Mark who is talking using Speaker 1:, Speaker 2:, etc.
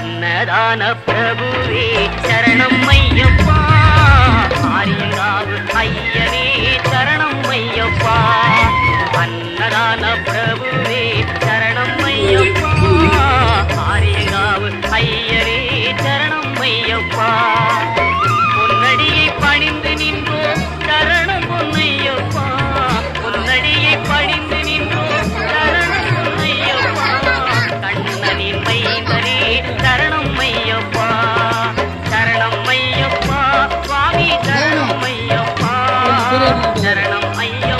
Speaker 1: அன்னதான பிரபுவே சரணம் ஐயப்பா. ஆரியங்காவு ஐயனே சரணம் ஐயப்பா. அன்னதான பிரபுவே சரணம் ஐயப்பா. ஆரியங்காவு ஐயனே சரணம் ஐயப்பா. பொன்னடியை பணிந்து நின்றோ சரணம் பொன்னையப்பா. பொன்னடியை பணிந்து சரணம். ஐயா